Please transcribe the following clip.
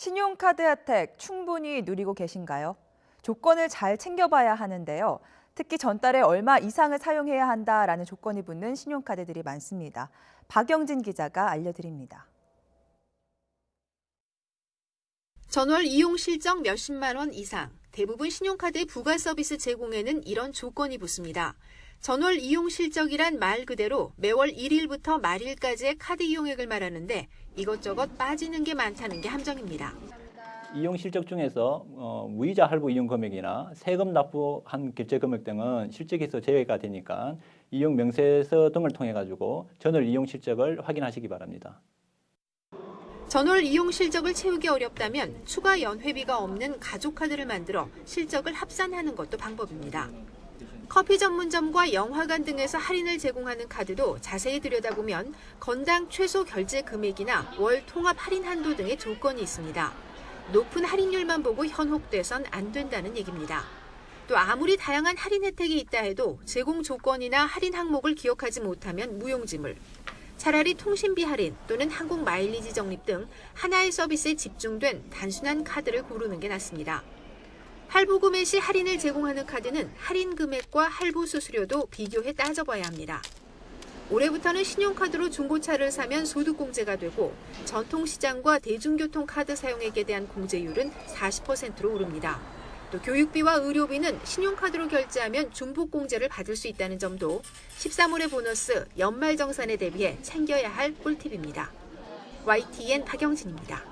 신용카드 혜택 충분히 누리고 계신가요? 조건을 잘 챙겨봐야 하는데요. 특히 전달에 얼마 이상을 사용해야 한다라는 조건이 붙는 신용카드들이 많습니다. 박영진 기자가 알려드립니다. 전월 이용 실적 몇십만 원 이상, 대부분 신용카드의 부가 서비스 제공에는 이런 조건이 붙습니다. 전월 이용 실적이란 말 그대로 매월 1일부터 말일까지의 카드 이용액을 말하는데 이것저것 빠지는 게 많다는 게 함정입니다. 이용 실적 중에서 어, 무이자 할부 이용 금액이나 세금 납부한 결제 금액 등은 실적에서 제외가 되니까 이용 명세서 등을 통해 가지고 전월 이용 실적을 확인하시기 바랍니다. 전월 이용 실적을 채우기 어렵다면 추가 연회비가 없는 가족 카드를 만들어 실적을 합산하는 것도 방법입니다. 커피 전문점과 영화관 등에서 할인을 제공하는 카드도 자세히 들여다보면 건당 최소 결제 금액이나 월 통합 할인 한도 등의 조건이 있습니다. 높은 할인율만 보고 현혹돼선 안 된다는 얘기입니다. 또 아무리 다양한 할인 혜택이 있다 해도 제공 조건이나 할인 항목을 기억하지 못하면 무용지물. 차라리 통신비 할인 또는 항공 마일리지 적립 등 하나의 서비스에 집중된 단순한 카드를 고르는 게 낫습니다. 할부 구매 시 할인을 제공하는 카드는 할인 금액과 할부 수수료도 비교해 따져봐야 합니다. 올해부터는 신용카드로 중고차를 사면 소득공제가 되고 전통시장과 대중교통 카드 사용액에 대한 공제율은 40%로 오릅니다. 또 교육비와 의료비는 신용카드로 결제하면 중복공제를 받을 수 있다는 점도 13월의 보너스 연말정산에 대비해 챙겨야 할 꿀팁입니다. YTN 박영진입니다.